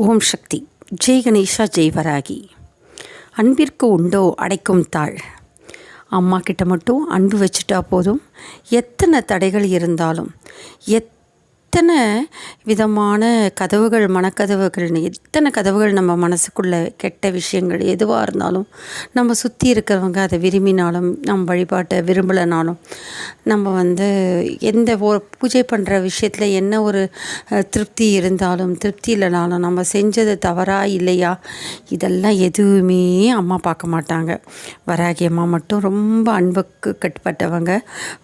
ஓம் சக்தி. ஜெய் கணேஷா ஜெய் வராகி. அன்பிற்கு உண்டோ அடைக்கும் தாழ் அம்மா கிட்ட மட்டும் அன்பு வச்சுட்டா போதும். எத்தனை தடைகள் இருந்தாலும் எத் எத்தனை விதமான கதவுகள் மனக்கதவுகள் எத்தனை கதவுகள் நம்ம மனசுக்குள்ளே கெட்ட விஷயங்கள் எதுவாக இருந்தாலும் நம்ம சுற்றி இருக்கிறவங்க அதை விரும்பினாலும் நம்ம வழிபாட்டை விரும்பலைனாலும் நம்ம வந்து எந்த ஒரு பூஜை பண்ணுற விஷயத்தில் என்ன ஒரு திருப்தி இருந்தாலும் திருப்தி இல்லைனாலும் நம்ம செஞ்சது தவறா இல்லையா? இதெல்லாம் எதுவுமே அம்மா பார்க்க மாட்டாங்க. வராகி அம்மா மட்டும் ரொம்ப அன்புக்கு கட்டுப்பட்டவங்க.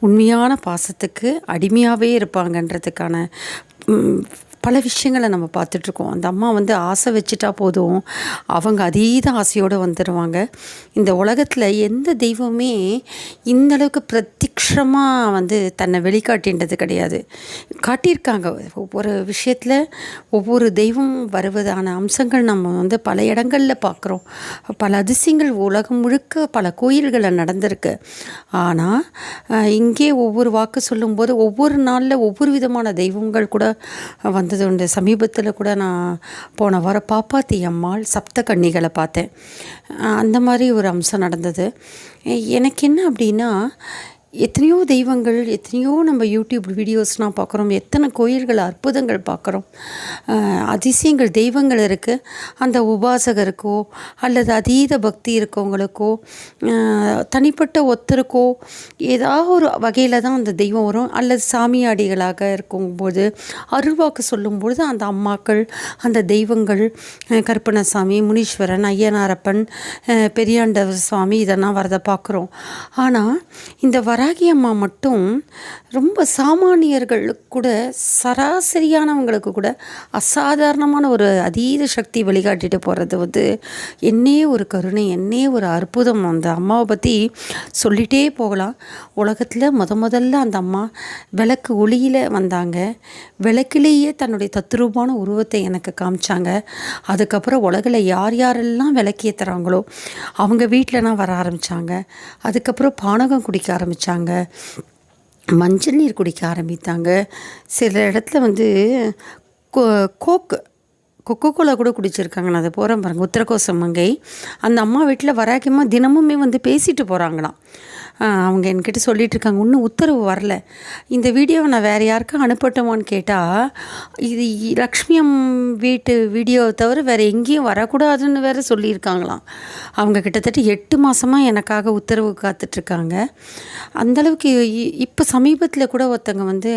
உண்மையான பாசத்துக்கு அடிமையாகவே இருப்பாங்கன்றதுக்கான 嗯 பல விஷயங்களை நம்ம பார்த்துட்ருக்கோம். அந்த அம்மா வந்து ஆசை வச்சுட்டா போதும். அவங்க அதீத ஆசையோடு வந்துடுவாங்க இந்த உலகத்தில் எந்த தெய்வமே இந்தளவுக்கு பிரத்யக்ஷமாக வந்து தன்னை வெளிக்காட்டின்றது கிடையாது. காட்டியிருக்காங்க. ஒவ்வொரு விஷயத்தில் ஒவ்வொரு தெய்வம் வருவதான அம்சங்கள் நம்ம வந்து பல இடங்களில் பார்க்குறோம். பல அதிசயங்கள் உலகம் முழுக்க பல கோயில்களில் நடந்திருக்கு. ஆனால் இங்கே ஒவ்வொரு வாக்கு சொல்லும்போது ஒவ்வொரு நாளில் ஒவ்வொரு விதமான தெய்வங்கள் கூட வந்து வந்தது உண்டு. சமீபத்தில் கூட நான் போன வாரம் பாப்பாத்தி அம்மாள் சப்த கன்னிகளை பார்த்தேன். அந்த மாதிரி ஒரு அம்சம் நடந்தது. எனக்கு என்ன அப்படின்னா எத்தனையோ தெய்வங்கள் எத்தனையோ நம்ம யூடியூப் வீடியோஸ்லாம் பார்க்குறோம் எத்தனை கோயில்கள் அற்புதங்கள் பார்க்குறோம் அதிசயங்கள் தெய்வங்கள் இருக்குது அந்த உபாசகருக்கோ அல்லது அதீத பக்தி இருக்கவங்களுக்கோ தனிப்பட்ட ஒருத்தருக்கோ ஏதாவது ஒரு வகையில் தான் அந்த தெய்வம் வரும். அல்லது சாமியாடிகளாக இருக்கும்போது அருள்வாக்கு சொல்லும்பொழுது அந்த அம்மாக்கள் அந்த தெய்வங்கள் கருப்பணசாமி முனீஸ்வரன் ஐயனாரப்பன் பெரியாண்டவர் சுவாமி இதெல்லாம் வரதை பார்க்குறோம் ஆனால் இந்த வர வராகி அம்மா மட்டும் ரொம்ப சாமானியர்களுக்கு கூட சராசரியானவங்களுக்கு கூட அசாதாரணமான ஒரு அதீத சக்தி வழிகாட்டிட்டு போகிறது வந்து என்னே ஒரு கருணை என்னே ஒரு அற்புதம். அந்த அம்மாவை பற்றி சொல்லிகிட்டே போகலாம். உலகத்தில் முத முதல்ல அந்த அம்மா விளக்கு ஒளியில் வந்தாங்க. விளக்கிலேயே தன்னுடைய தத்ரூபான உருவத்தை எனக்கு காமிச்சாங்க. அதுக்கப்புறம் உலகில் யார் யாரெல்லாம் விளக்கேற்றுறாங்களோ அவங்க வீட்டிலலாம் வர ஆரம்பித்தாங்க அதுக்கப்புறம் பானகம் குடிக்க ஆரம்பித்தாங்க மஞ்சள் நீர் குடிக்க ஆரம்பித்தாங்க. சில இடத்துல வந்து கோ- கோக்கு கொக்கோ கோலா கூட குடிச்சிருக்காங்க நான் அதை போகிறேன் பாருங்கள் உத்தரகோசம் மங்கை. அந்த அம்மா வீட்டில் வராக்கியமாக தினமுமே வந்து பேசிட்டு போகிறாங்களாம் அவங்க என்கிட்ட சொல்லிட்டு இருக்காங்க. இன்னும் உத்தரவு வரல. இந்த வீடியோவை நான் வேறு யாருக்கும் அனுப்பட்டோமான்னு கேட்டால் இது லக்ஷ்மியம் லக்ஷ்மி அம் வீட்டு வீடியோவை தவிர வேறு எங்கேயும் வரக்கூடாதுன்னு வேறு சொல்லியிருக்காங்களாம். அவங்க கிட்டத்தட்ட எட்டு மாதமாக எனக்காக உத்தரவு காத்துட்ருக்காங்க. அந்தளவுக்கு இப்போ சமீபத்தில் கூட ஒருத்தங்க வந்து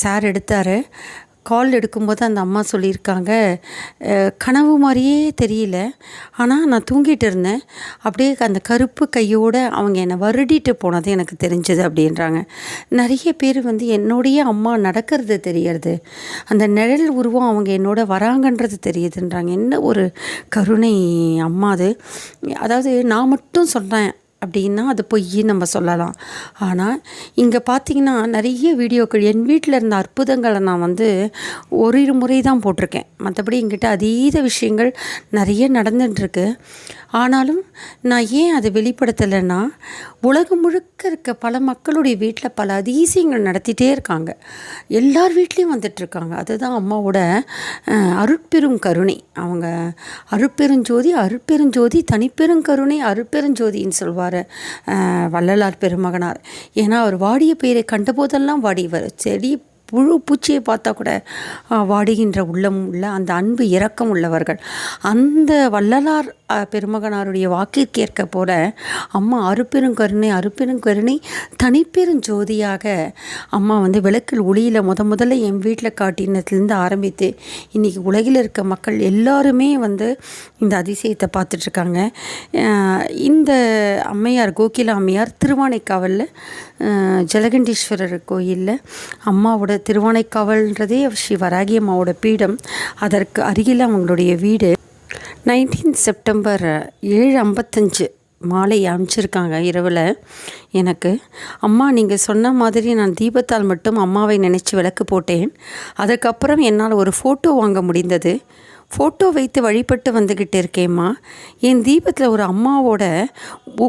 சார் எடுத்தார். கால் எடுக்கும்போது அந்த அம்மா சொல்லியிருக்காங்க கனவு மாதிரியே தெரியல. ஆனால் நான் தூங்கிட்டு இருந்தேன். அப்படியே அந்த கருப்பு கையோடு அவங்க என்னை வருடிட்டு போனது எனக்கு தெரிஞ்சது அப்படின்றாங்க. நிறைய பேர் வந்து என்னுடைய அம்மா நடக்கிறது தெரியறது. அந்த நிழல் உருவம் அவங்க என்னோட வராங்கன்றது தெரியுதுன்றாங்க. என்ன ஒரு கருணை அம்மா அது. அதாவது நான் மட்டும் சொன்னேன் அப்படின்னா அது பொய் நம்ம சொல்லலாம். ஆனால் இங்கே பார்த்தீங்கன்னா நிறைய வீடியோக்கள் என் வீட்டில் இருந்த அற்புதங்களை நான் வந்து ஒரு இரு முறை தான் போட்டிருக்கேன். மற்றபடி என்கிட்ட அதீத விஷயங்கள் நிறைய நடந்துட்டுருக்கு. ஆனாலும் நான் ஏன் அதை வெளிப்படுத்தலைன்னா உலகம் முழுக்க இருக்க பல மக்களுடைய வீட்டில் பல அதிசயங்கள் நடத்திட்டே இருக்காங்க. எல்லார் வீட்லேயும் வந்துட்டுருக்காங்க. அதுதான் அம்மாவோட அருட்பெரும் கருணை. அவங்க அருட்பெருஞ்சோதி அருட்பெருஞ்சோதி தனிப்பெருங்கருணை அருட்பெருஞ்சோதின்னு சொல்வார் வள்ளலார் பெருமகனார். ஏன்னா அவர் வாடிய பெயரை கண்டபோதெல்லாம் வாடியவர். செடி புழு பூச்சியை பார்த்தா கூட வாடுகின்ற உள்ளம் உள்ள அந்த அன்பு இரக்கம் உள்ளவர்கள். அந்த வள்ளலார் பெருமகனாருடைய வாக்கிற்கேற்க போல அம்மா அருப்பெருங்கருணை அருப்பெருங்கருணை தனிப்பெருஞ்சோதியாக அம்மா வந்து விளக்கில் ஒளியில் முத முதல்ல என் வீட்டில் காட்டினதுலேருந்து ஆரம்பித்து இன்றைக்கி உலகில் இருக்க மக்கள் எல்லாருமே வந்து இந்த அதிசயத்தை பார்த்துட்ருக்காங்க. இந்த அம்மையார் கோகிலா அம்மையார் திருவானைக்காவலில் ஜலகண்டீஸ்வரர் கோயிலில் அம்மாவோட திருவானைக்காவல்ன்றதே ஸ்ரீ வராகி அம்மாவோட பீடம். அதற்கு அருகில் அவங்களுடைய வீடு. நைன்டீன் செப்டம்பர் ஏழு ஐம்பத்தஞ்சு மாலை அனுப்பிச்சிருக்காங்க இரவில் எனக்கு. அம்மா நீங்கள் சொன்ன மாதிரி நான் தீபத்தால் மட்டும் அம்மாவை நினச்சி விளக்கு போட்டேன். அதுக்கப்புறம் என்னால் ஒரு ஃபோட்டோ வாங்க முடிந்தது. ஃபோட்டோ வைத்து வழிபட்டு வந்துக்கிட்டு இருக்கேம்மா. என் தீபத்தில் ஒரு அம்மாவோட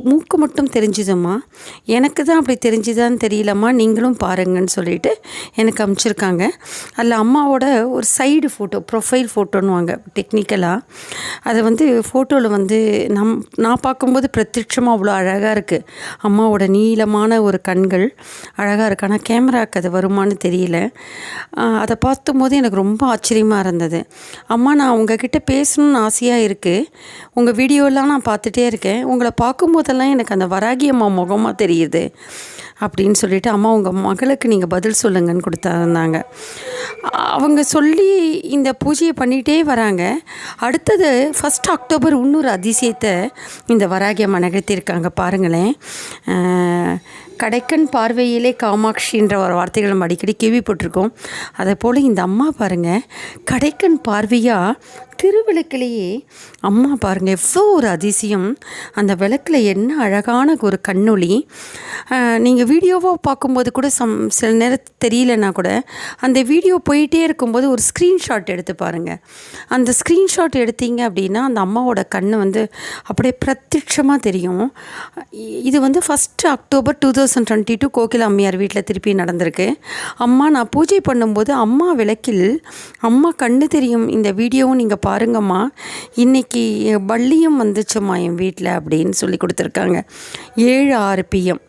மூக்கு மட்டும் தெரிஞ்சுதும்மா. எனக்கு தான் அப்படி தெரிஞ்சுதான்னு தெரியலம்மா. நீங்களும் பாருங்கன்னு சொல்லிட்டு எனக்கு அமுச்சிருக்காங்க. அதில் அம்மாவோட ஒரு சைடு ஃபோட்டோ ப்ரொஃபைல் ஃபோட்டோன்னுவாங்க டெக்னிக்கலாக அதை வந்து ஃபோட்டோவில் வந்து நம் நான் பார்க்கும்போது பிரத்யட்சமாக அவ்வளோ அழகாக இருக்குது அம்மாவோட நீளமான ஒரு கண்கள் அழகாக இருக்குது ஆனால் கேமராக்கு அது வருமானு தெரியல. அதை அதை பார்த்தும்போது எனக்கு ரொம்ப ஆச்சரியமாக இருந்தது. அம்மா நான் நான் உங்ககிட்ட பேசணும்னு ஆசையாக இருக்குது உங்கள் வீடியோலாம் நான் பார்த்துட்டே இருக்கேன். உங்களை பார்க்கும்போதெல்லாம் எனக்கு அந்த வராகி அம்மா முகமாக தெரியுது. அப்படின்னு சொல்லிட்டு அம்மா உங்கள் மகளுக்கு நீங்கள் பதில் சொல்லுங்கன்னு கொடுத்தாருந்தாங்க அவங்க சொல்லி இந்த பூஜையை பண்ணிகிட்டே வராங்க. அடுத்தது ஃபஸ்ட் அக்டோபர் இன்னொரு அதிசயத்தை இந்த வராகி அம்மா நிகழ்த்தியிருக்காங்க பாருங்களேன். கடைக்கண் பார்வையிலே காமாட்சின்ற ஒரு வார்த்தைகள் நம்ம அடிக்கடி கேள்விப்பட்டிருக்கோம். அதை போல் இந்த அம்மா பாருங்கள் கடைக்கன் பார்வையாக திருவிளக்கிலேயே அம்மா பாருங்கள் எவ்வளோ ஒரு அதிசயம். அந்த விளக்கில் என்ன அழகான ஒரு கண்ணொளி. நீங்கள் வீடியோவாக பார்க்கும்போது கூட சம் சில நேரத்து தெரியலனா கூட அந்த வீடியோ போயிட்டே இருக்கும்போது ஒரு ஸ்க்ரீன்ஷாட் எடுத்து பாருங்கள் அந்த ஸ்க்ரீன்ஷாட் எடுத்தீங்க அப்படின்னா அந்த அம்மாவோட கண் வந்து அப்படியே பிரத்யட்சமாக தெரியும். இது வந்து first October two thousand twenty two Kokila அம்மையார் வீட்டில் திருப்பி நடந்திருக்கு. அம்மா நான் பூஜை பண்ணும்போது அம்மா விளக்கில் அம்மா கண்ணு தெரியும் இந்த வீடியோவும் நீங்கள் பாருங்கம்மா இன்றைக்கி பள்ளியும் வந்துச்சம்மா என் வீட்டில் அப்படின்னு சொல்லி கொடுத்துருக்காங்க. ஏழு ஆறு பிஎம்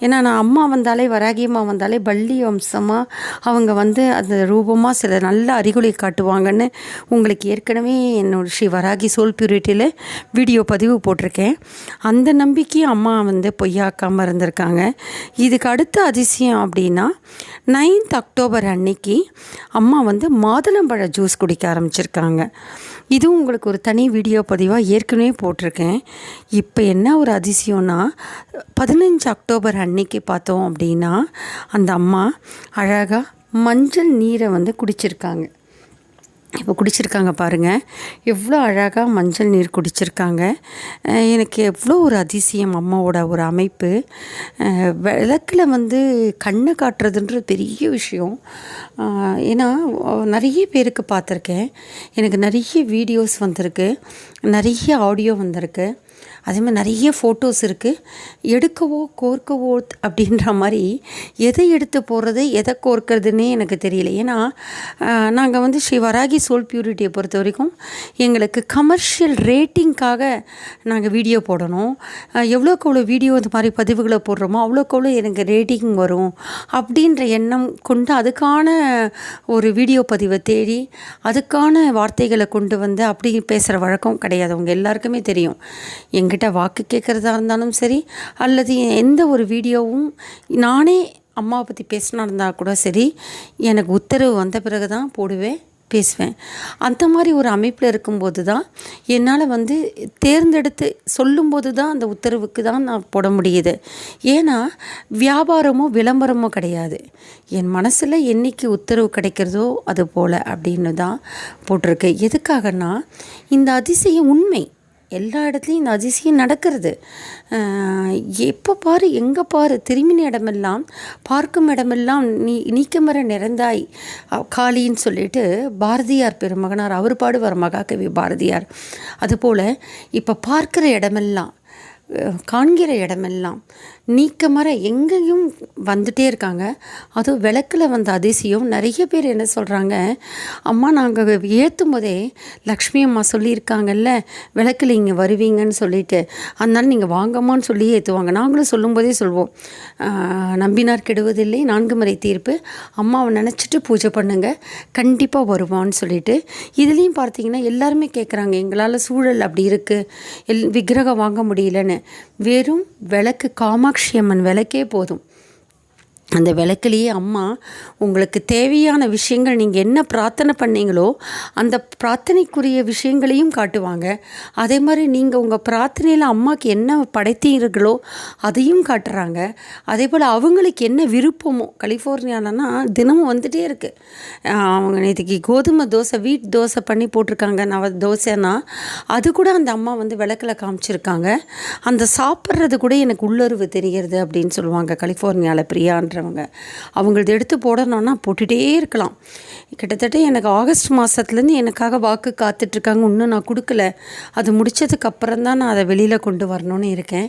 ஏன்னா நான் அம்மா வந்தாலே வராகியம்மா வந்தாலே பள்ளி வம்சமாக அவங்க வந்து அந்த ரூபமாக சில நல்ல அறிகுறி காட்டுவாங்கன்னு உங்களுக்கு ஏற்கனவே என்னோட ஸ்ரீ வராகி சோல் பியூரிட்டியில் வீடியோ பதிவு போட்டிருக்கேன். அந்த நம்பிக்கையும் அம்மா வந்து பொய்யாக்காமல் இருந்திருக்காங்க. இதுக்கு அடுத்த அதிசயம் அப்படின்னா நைன்த் அக்டோபர் அன்னைக்கு அம்மா வந்து மாதுளம்பழ ஜூஸ் குடிக்க ஆரம்பிச்சிருக்காங்க. இதுவும் உங்களுக்கு ஒரு தனி வீடியோ பதிவாக ஏற்கனவே போட்டிருக்கேன். இப்போ என்ன ஒரு அதிசயம்னா பதினஞ்சு அக்டோபர் அன்னைக்கு பார்த்தோம் அப்படின்னா அந்த அம்மா அழகாக மஞ்சள் நீரை வந்து குடிச்சிருக்காங்க. இப்போ குடிச்சிருக்காங்க பாருங்கள் எவ்வளோ அழகாக மஞ்சள் நீர் குடிச்சிருக்காங்க. எனக்கு எவ்வளோ ஒரு அதிசயம் அம்மாவோட ஒரு அமைப்பு. விளக்கில் விளக்குல வந்து கண்ணை காட்டுறதுன்ற பெரிய விஷயம். ஏன்னா நிறைய பேருக்கு பார்த்துருக்கேன். எனக்கு நிறைய வீடியோஸ் வந்திருக்கு. நிறைய ஆடியோ வந்திருக்கு. அதே மாதிரி நிறைய ஃபோட்டோஸ் இருக்குது எடுக்கவோ கோர்க்கவோ அப்படின்ற மாதிரி எதை எடுத்து போடுறது எதை கோர்க்கறதுன்னே எனக்கு தெரியல. ஏன்னா நாங்கள் வந்து ஸ்ரீ வராகி சோல் பியூரிட்டியை பொறுத்த வரைக்கும் எங்களுக்கு கமர்ஷியல் ரேட்டிங்க்காக நாங்கள் வீடியோ போடணும். எவ்வளோக்கு எவ்வளோ வீடியோ இந்த மாதிரி பதிவுகளை போடுறோமோ அவ்வளோக்கு அவ்வளோ எனக்கு ரேட்டிங் வரும் அப்படின்ற எண்ணம் கொண்டு அதுக்கான ஒரு வீடியோ பதிவை தேடி அதுக்கான வார்த்தைகளை கொண்டு வந்து அப்படி பேசுகிற வழக்கம் கிடையாது. அவங்க எல்லாருக்குமே தெரியும். எங்கள் என்கிட்ட வாக்கு கேட்குறதா இருந்தாலும் சரி அல்லது எந்த ஒரு வீடியோவும் நானே அம்மாவை பற்றி பேசினா இருந்தால் கூட சரி எனக்கு உத்தரவு வந்த பிறகு தான் போடுவேன் பேசுவேன். அந்த மாதிரி ஒரு அமைப்பில் இருக்கும்போது தான் என்னால் வந்து தேர்ந்தெடுத்து சொல்லும்போது தான் அந்த உத்தரவுக்கு தான் நான் போட முடியுது. ஏன்னா வியாபாரமோ விளம்பரமோ கிடையாது. என் மனசில் என்னைக்கு உத்தரவு கிடைக்கிறதோ அது போல் அப்படின்னு தான் போட்டிருக்கு. எதுக்காகன்னா இந்த அதிசயம் உண்மை எல்லா இடத்துலையும் இந்த அதிசயம் நடக்கிறது. எப்போ பாரு எங்கே பாரு திரும்பின இடமெல்லாம் பார்க்கும் இடமெல்லாம் நீ நீக்கமர நிறந்தாய். காளின்னு சொல்லிட்டு பாரதியார் பெருமகனார் அவர் பாடுவார் மகாகவி பாரதியார். அதுபோல் இப்போ பார்க்குற இடமெல்லாம் காண்கிற இடமெல்லாம் நீக்கமர எங்கேயும் வந்துட்டே இருக்காங்க. அதுவும் விளக்கில் வந்த அதிசயம். நிறைய பேர் என்ன சொல்கிறாங்க அம்மா நாங்கள் ஏற்றும் போதே லக்ஷ்மி அம்மா சொல்லியிருக்காங்கல்ல விளக்கில் இங்கே வருவீங்கன்னு சொல்லிட்டு. அதனால நீங்கள் வாங்கம்மான்னு சொல்லி ஏற்றுவாங்க நாங்களும் சொல்லும்போதே சொல்வோம். நம்பினார் கெடுவதில்லை. நான்கு முறை தீர்ப்பு. அம்மாவை நினச்சிட்டு பூஜை பண்ணுங்கள் கண்டிப்பாக வருவான்னு சொல்லிட்டு. இதுலேயும் பார்த்தீங்கன்னா எல்லாருமே கேட்குறாங்க எங்களால் சூழல் அப்படி இருக்குது எல் விக்கிரகம் வாங்க முடியலன்னு. வெறும் விளக்கு காமா காமாட்சி அம்மன் விளக்கே போதும். அந்த விளக்குலேயே அம்மா உங்களுக்கு தேவையான விஷயங்கள் நீங்கள் என்ன பிரார்த்தனை பண்ணீங்களோ அந்த பிரார்த்தனைக்குரிய விஷயங்களையும் காட்டுவாங்க. அதே மாதிரி நீங்கள் உங்கள் பிரார்த்தனையில் அம்மாவுக்கு என்ன படைத்தீர்களோ அதையும் காட்டுறாங்க. அதே போல் அவங்களுக்கு என்ன விருப்பமோ கலிஃபோர்னியாலனா தினமும் வந்துகிட்டே இருக்குது அவங்க நேற்றுக்கு கோதுமை தோசை வீட் தோசை பண்ணி போட்டிருக்காங்க நவ தோசைன்னா அது கூட அந்த அம்மா வந்து விளக்கில் காமிச்சிருக்காங்க. அந்த சாப்பிட்றது கூட எனக்கு உள்ளுறவு தெரிகிறது அப்படின்னு சொல்லுவாங்க கலிஃபோர்னியாவில் பிரியான்ற இருக்கிறவங்க. அவங்களது எடுத்து போடணும்னா போட்டுகிட்டே இருக்கலாம். கிட்டத்தட்ட எனக்கு ஆகஸ்ட் மாதத்துலேருந்து எனக்காக வாக்கு காத்துட்ருக்காங்க. இன்னும் நான் கொடுக்கல. அது முடித்ததுக்கப்புறம் தான் நான் அதை வெளியில் கொண்டு வரணும்னு இருக்கேன்.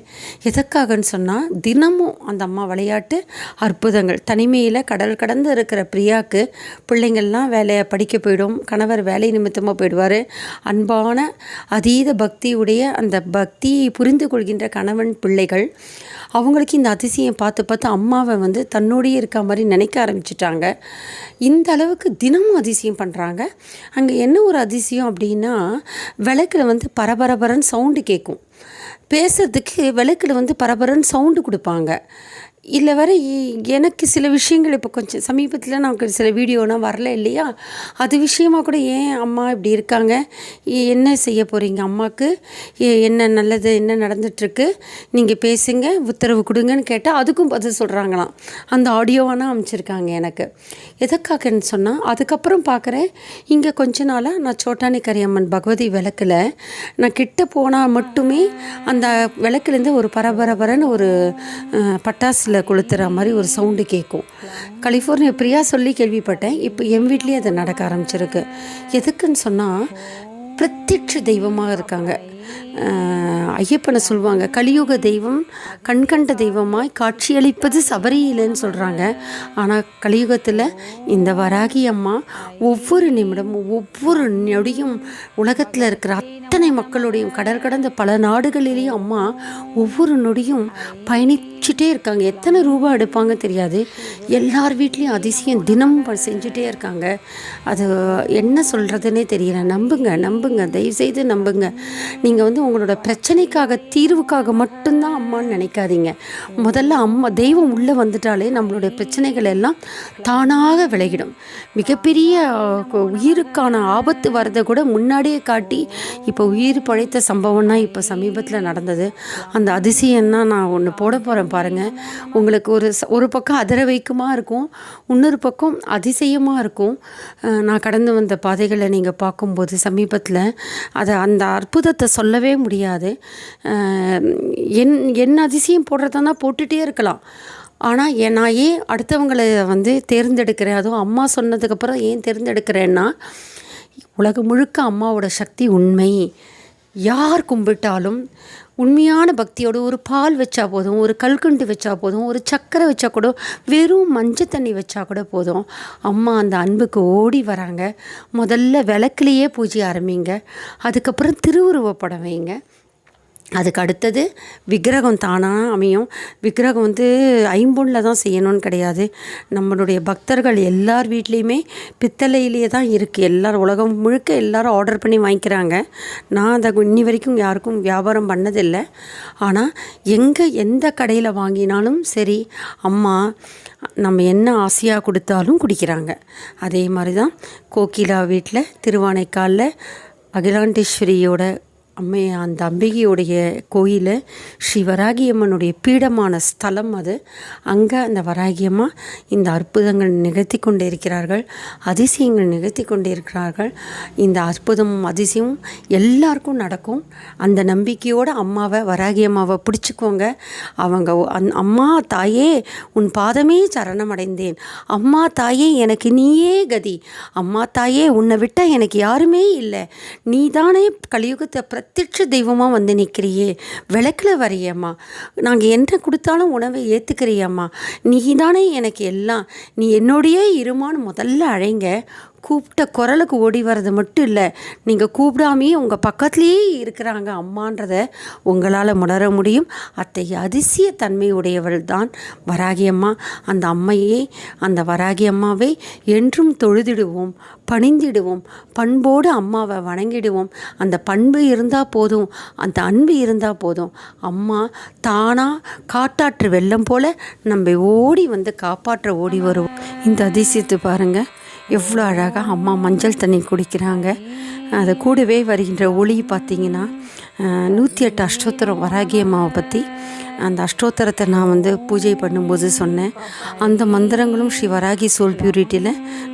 எதற்காகன்னு சொன்னால் தினமும் அந்த அம்மா விளையாட்டு அற்புதங்கள். தனிமையில் கடல் கடந்து இருக்கிற பிரியாவுக்கு பிள்ளைங்கள்லாம் வேலையை படிக்க போயிடும். கணவர் வேலை நிமித்தமாக போயிடுவார். அன்பான அதீத பக்தியுடைய அந்த பக்தியை புரிந்து கொள்கின்ற கணவன் பிள்ளைகள் அவங்களுக்கு இந்த அதிசயம் பார்த்து பார்த்து அம்மாவை வந்து தன்னோடையே இருக்க மாதிரி நினைக்க ஆரம்பிச்சிட்டாங்க. இந்த அளவுக்கு தினமும் அதிசயம் பண்ணுறாங்க அங்கே என்ன ஒரு அதிசயம் அப்படின்னா விளக்கில் வந்து பரபரபரன்னு சவுண்டு கேட்கும் பேசுறதுக்கு விளக்கில் வந்து பரபரன்னு சவுண்டு கொடுப்பாங்க. இல்லை வர எனக்கு சில விஷயங்கள் இப்போ கொஞ்சம் சமீபத்தில் நமக்கு சில வீடியோலாம் வரல இல்லையா? அது விஷயமா கூட ஏன் அம்மா இப்படி இருக்காங்க? என்ன செய்ய போகிறீங்க அம்மாவுக்கு என்ன நல்லது என்ன நடந்துகிட்ருக்கு நீங்கள் பேசுங்க உத்தரவு கொடுங்கன்னு கேட்டால் அதுக்கும் பதில் சொல்கிறாங்களாம் அந்த ஆடியோவானா அமைச்சிருக்காங்க எனக்கு. எதுக்காகன்னு சொன்னால் அதுக்கப்புறம் பார்க்குறேன் இங்கே கொஞ்ச நாளாக நான் சோட்டானி கரியம்மன் பகவதி விளக்கில் நான் கிட்ட போனால் மட்டுமே அந்த விளக்குலேருந்து ஒரு பரபரபரன்னு ஒரு பட்டாசு பட்டாசுல கொளுத்துற மாதிரி ஒரு சவுண்டு கேட்கும் கலிஃபோர்னியா பிரியா சொல்லி கேள்விப்பட்டேன். இப்போ என் வீட்லேயே அது நடக்க ஆரம்பிச்சிருக்கு. எதுக்குன்னு சொன்னால் பிரத்யட்ச தெய்வமாக இருக்காங்க. ஐயப்பனை சொல்லுவாங்க கலியுக தெய்வம் கண்கண்ட தெய்வமாய் காட்சியளிப்பது சபரியிலன்னு சொல்கிறாங்க ஆனால் கலியுகத்தில் இந்த வராகி அம்மா ஒவ்வொரு நிமிடமும் ஒவ்வொரு நொடியும் உலகத்தில் இருக்கிற அத்தனை மக்களுடையும் கடல் கடந்த பல நாடுகளிலேயும் அம்மா ஒவ்வொரு நொடியும் பயணிச்சுட்டே இருக்காங்க. எத்தனை ரூபா எடுப்பாங்க தெரியாது. எல்லார் வீட்லேயும் அதிசயம் தினமும் ப- செஞ்சுட்டே இருக்காங்க. அது என்ன சொல்கிறதுனே தெரியல. நம்புங்க நம்புங்க. தயவுசெய்து நம்புங்க. நீங்கள் வந்து உங்களோட பிரச்சனைக்காக தீர்வுக்காக மட்டும்தான் அம்மான்னு நினைக்காதீங்க. முதல்ல அம்மா தெய்வம் உள்ளே வந்துட்டாலே நம்மளுடைய பிரச்சனைகள் எல்லாம் தானாக விலகிடும். மிகப்பெரிய உயிருக்கான ஆபத்து வரதை கூட முன்னாடியே காட்டி இப்போ உயிர் பழைத்த சம்பவம்னா இப்போ சமீபத்தில் நடந்தது. அந்த அதிசயம்னா நான் ஒன்று போட போகிறேன் பாருங்கள் உங்களுக்கு ஒரு ஒரு பக்கம் அதிர வைக்குமா இருக்கும் இன்னொரு பக்கம் அதிசயமாக இருக்கும். நான் கடந்து வந்த பாதைகளை நீங்கள் பார்க்கும்போது சமீபத்தில் அதை அந்த அற்புதத்தை சொல்லவே முடியாது. என் என் அதிசயம் போடுறதா தான் போட்டுகிட்டே இருக்கலாம். ஆனால் என் நான் ஏன் அடுத்தவங்களை வந்து தேர்ந்தெடுக்கிறேன்? அதுவும் அம்மா சொன்னதுக்கப்புறம் ஏன் தேர்ந்தெடுக்கிறேன்னா உலகம் முழுக்க அம்மாவோட சக்தி உண்மை. யார் கும்பிட்டாலும் உண்மையான பக்தியோடு ஒரு பால் வச்சா போதும் ஒரு கல்கண்டு வச்சா போதும் ஒரு சக்கரை வச்சா கூட வெறும் மஞ்சள் தண்ணி வச்சா கூட போதும். அம்மா அந்த அன்புக்கு ஓடி வராங்க. முதல்ல விளக்குலேயே பூஜை ஆரம்பிங்க. அதுக்கப்புறம் திருவுருவப்படம் வைங்க. அதுக்கு அடுத்தது விக்கிரகம் தானாக அமையும். விக்கிரகம் வந்து ஐம்பொன்னில் தான் செய்யணும்னு கிடையாது. நம்மளுடைய பக்தர்கள் எல்லார் வீட்லேயுமே பித்தளையிலேயே தான் இருக்குது எல்லோரும் உலகம் முழுக்க எல்லாரும் ஆர்டர் பண்ணி வாங்கிக்கிறாங்க. நான் அதை இன்னி வரைக்கும் யாருக்கும் வியாபாரம் பண்ணதில்லை. ஆனால் எங்கே எந்த கடையில் வாங்கினாலும் சரி அம்மா நம்ம என்ன ஆசையாக கொடுத்தாலும் குடிக்கிறாங்க. அதே மாதிரி தான் கோகிலா வீட்டில் திருவானைக்காலில் அகிலாண்டேஸ்வரியோட அம்மை அந்த அம்பிகையுடைய கோயில் ஸ்ரீ வராகியம்மனுடைய பீடமான ஸ்தலம் அது. அங்கே அந்த வராகியம்மா இந்த அற்புதங்கள் நிகழ்த்தி கொண்டு இருக்கிறார்கள் அதிசயங்கள் நிகழ்த்தி கொண்டு இருக்கிறார்கள். இந்த அற்புதமும் அதிசயமும் எல்லாருக்கும் நடக்கும். அந்த நம்பிக்கையோடு அம்மாவை வராகியம்மாவை பிடிச்சிக்கோங்க. அவங்க அந் அம்மா தாயே உன் பாதமே சரணமடைந்தேன். அம்மா தாயே எனக்கு நீயே கதி. அம்மா தாயே உன்னை விட்டால் எனக்கு யாருமே இல்லை. நீ தானே கலியுகத்தை பிரத்யட்ச தெய்வமாக வந்து நிற்கிறியே விளக்கில் வரையம்மா. நாங்கள் என்ன கொடுத்தாலும் உணவை ஏற்றுக்கிறியம்மா நீ தானே எனக்கு எல்லாம். நீ என்னோடையே இருமான்னு முதல்ல அழைங்க. கூப்பிட்ட குரலுக்கு ஓடி வர்றது மட்டும் இல்லை நீங்கள் கூப்பிடாமையே உங்கள் பக்கத்துலேயே இருக்கிறாங்க அம்மான்றத உங்களால் உணர முடியும். அத்தகைய அதிசய தன்மையுடையவள் தான் வராகி அம்மா. அந்த அம்மையே அந்த வராகி அம்மாவை என்றும் தொழுதிடுவோம் பணிந்திடுவோம் பண்போடு அம்மாவை வணங்கிடுவோம். அந்த பண்பு இருந்தால் போதும் அந்த அன்பு இருந்தால் போதும். அம்மா தானாக காட்டாற்று வெள்ளம் போல நம்ம ஓடி வந்து காப்பாற்ற ஓடி வருவோம் இந்த அதிசயத்தை பாருங்கள் எவ்வளோ அழகாக அம்மா மஞ்சள் தண்ணி குடிக்கிறாங்க. அது கூடவே வருகின்ற ஒளி பார்த்திங்கன்னா நூற்றி எட்டு அஷ்டோத்திரம் வராகி அம்மாவை பற்றி அந்த அஷ்டோத்தரத்தை நான் வந்து பூஜை பண்ணும்போது சொன்னேன். அந்த மந்திரங்களும் ஸ்ரீ வராகி சோல் பியூரிட்டியில்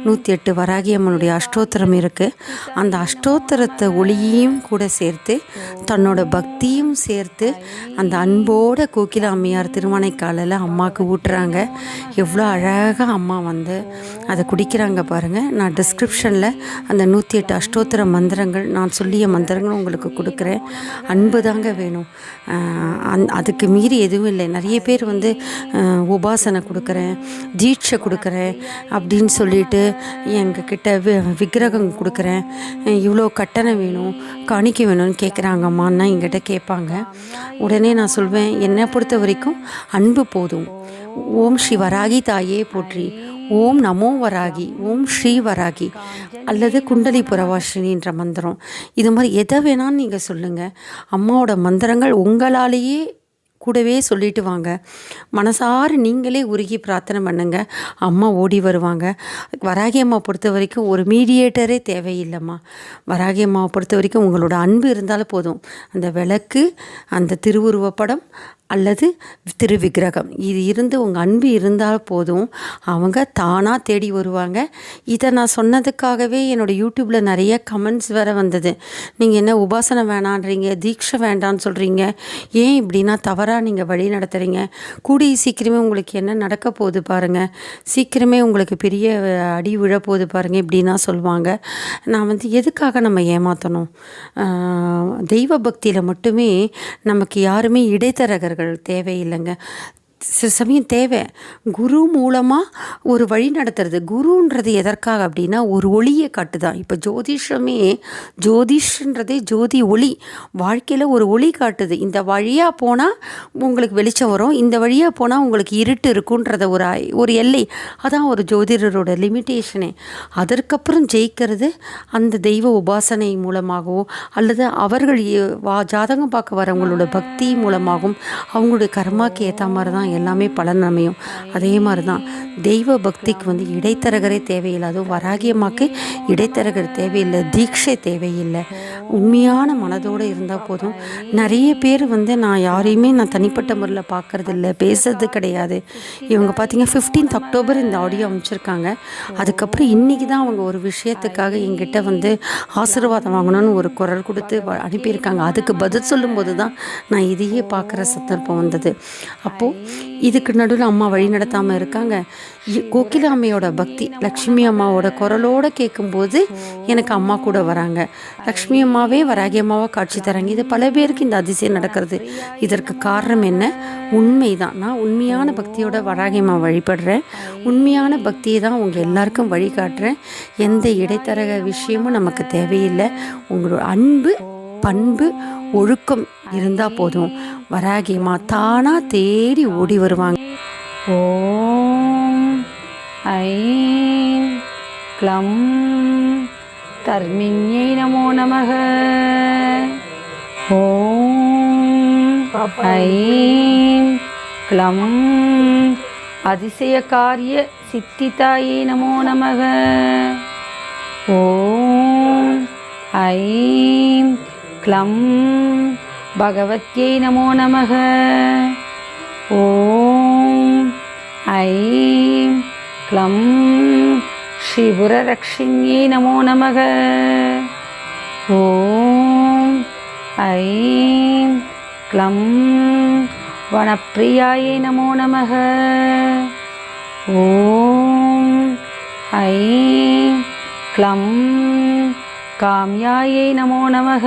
நூற்றி எட்டு வராகி அம்மனுடைய அஷ்டோத்தரம் இருக்குது அந்த அஷ்டோத்தரத்தை ஒளியையும் கூட சேர்த்து தன்னோட பக்தியும் சேர்த்து அந்த அன்போட கோகில அம்மையார் திருமணைக்காலில் அம்மாவுக்கு ஊட்டுறாங்க. எவ்வளோ அழகாக அம்மா வந்து அதை குடிக்கிறாங்க பாருங்கள் நான் டிஸ்கிரிப்ஷனில் அந்த நூற்றி எட்டு அஷ்டோத்திர மந்திரங்கள் நான் சொல்லிய மந்திரங்கள் உங்களுக்கு கொடுக்குறேன். அன்பு தாங்க வேணும். அந் அதுக்கு மீறி எதுவும் இல்லை. நிறைய பேர் வந்து உபாசனை கொடுக்குறேன் தீட்சை கொடுக்குறேன் அப்படின்னு சொல்லிட்டு எங்ககிட்ட வி விக்கிரகம் கொடுக்குறேன். இவ்வளோ கட்டணை வேணும் காணிக்க வேணும்னு கேட்குறாங்கம்மான்னா எங்கிட்ட கேட்பாங்க. உடனே நான் சொல்வேன் என்னை பொறுத்த வரைக்கும் அன்பு போதும். ஓம் ஸ்ரீ வராகி தாயே போற்றி. ஓம் நமோ வராகி ஓம் ஸ்ரீ வராகி அல்லது குண்டலி புறவாஷினின்ற மந்திரம். இது மாதிரி எதை வேணாலும் நீங்கள் சொல்லுங்கள் அம்மாவோட மந்திரங்கள் உங்களாலேயே கூடவே சொல்லிட்டு வாங்க. மனசார நீங்களே உருகி பிரார்த்தனை பண்ணுங்க. அம்மா ஓடி வருவாங்க. வராகி அம்மா பொறுத்த வரைக்கும் ஒரு மீடியேட்டரே தேவையில்லைம்மா. வராகி அம்மாவை பொறுத்த வரைக்கும் உங்களோட அன்பு இருந்தாலும் போதும். அந்த விளக்கு அந்த திருவுருவப்படம் அல்லது திருவிக்கிரகம். இது இருந்து உங்கள் அன்பு இருந்தால் போதும். அவங்க தானாக தேடி வருவாங்க. இதை நான் சொன்னதுக்காகவே என்னோடய யூடியூப்பில் நிறைய கமெண்ட்ஸ் வேறு வந்தது. நீங்கள் என்ன உபாசனை வேணான்றீங்க தீட்சை வேண்டான்னு சொல்கிறீங்க ஏன் இப்படின்னா தவறாக நீங்கள் வழி நடத்துகிறீங்க கூடி சீக்கிரமே உங்களுக்கு என்ன நடக்க போகுது பாருங்கள் சீக்கிரமே உங்களுக்கு பெரிய அடி விழப்போகுது பாருங்கள் இப்படின்னா சொல்லுவாங்க. நான் வந்து எதுக்காக நம்ம ஏமாற்றணும் தெய்வ பக்தியில் மட்டுமே நமக்கு யாருமே இடைத்தரகர்கள் அவர்கள் தேவையில்லைங்க. சில சமயம் தேவை. குரு மூலமாக ஒரு வழி நடத்துறது. குருன்றது எதற்காக அப்படின்னா ஒரு ஒளியை காட்டுதான். இப்போ ஜோதிஷமே ஜோதிஷன்றதே ஜோதி ஒளி. வாழ்க்கையில் ஒரு ஒளி காட்டுது. இந்த வழியாக போனால் உங்களுக்கு வெளிச்சம் வரும். இந்த வழியாக போனால் உங்களுக்கு இருட்டு இருக்குன்றத ஒரு ஒரு எல்லை. அதான் ஒரு ஜோதிடரோட லிமிட்டேஷனே அதற்கப்புறம் ஜெயிக்கிறது அந்த தெய்வ உபாசனை மூலமாகவோ அல்லது அவர்கள் வா ஜாதகம் பார்க்க வரவங்களோட பக்தி மூலமாகவும் அவங்களுடைய கர்மாக்கு ஏற்ற மாதிரி தான் எல்லாமே பலன் அமையும். அதே மாதிரி தான் தெய்வ பக்திக்கு வந்து இடைத்தரகரே தேவையில்லை அதுவும் வராகியமாக்கு இடைத்தரகர் தேவையில்லை தீட்சை தேவையில்லை. உண்மையான மனதோடு இருந்தால் போதும். நிறைய பேர் வந்து நான் யாரையுமே நான் தனிப்பட்ட முறையில் பார்க்குறது இல்லை பேசுறது கிடையாது. இவங்க பார்த்தீங்க ஃபிஃப்டீன்த் அக்டோபர் இந்த ஆடியோ அமைச்சிருக்காங்க. அதுக்கப்புறம் இன்றைக்கி தான் அவங்க ஒரு விஷயத்துக்காக எங்கிட்ட வந்து ஆசீர்வாதம் வாங்கணும்னு ஒரு குரல் கொடுத்து அனுப்பியிருக்காங்க. அதுக்கு பதில் சொல்லும்போது தான் நான் இதையே பார்க்குற சந்தர்ப்பம் வந்தது. அப்போது இதுக்கு நடுவில் அம்மா வழி நடத்தாமல் இருக்காங்க. கோகிலாமையோட பக்தி லக்ஷ்மி அம்மாவோட குரலோடு கேட்கும்போது எனக்கு அம்மா கூட வராங்க. லக்ஷ்மி அம்மாவே வராகி அம்மாவாக காட்சி தராங்க. இது பல பேருக்கு இந்த அதிசயம் நடக்கிறது. இதற்கு காரணம் என்ன? உண்மை தான் நான் உண்மையான பக்தியோட வராகி அம்மா வழிபடுறேன். உண்மையான பக்தியை தான் உங்கள் எல்லாருக்கும் வழிகாட்டுறேன். எந்த இடைத்தரக விஷயமும் நமக்கு தேவையில்லை. உங்களோட அன்பு பண்பு ஒழுக்கம் இருந்தால் போதும். வராகி தானாக தேடி ஓடி வருவாங்க. ஓம் ஐம் க்ளம் தர்மின்யை நமோ நமக. ஓம் ஐம் க்ளம் அதிசய காரிய சித்திதாயை நமோ நமக. ஓம் ஐம் க்ளம் பகவத்யை நமோ நமக ஓம் ஐம் க்ளம் ஸ்ரீபுரரக்ஷிண்யை நமோ நமக ஓம் ஐம் க்ளம் வனப்பிரியாயை நமோ நமக ஓம் ஐம் க்ளம் काम्यायै नमो नमः।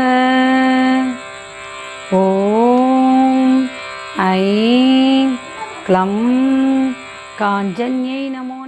ॐ ऐं क्लं काञ्जन्यै नमो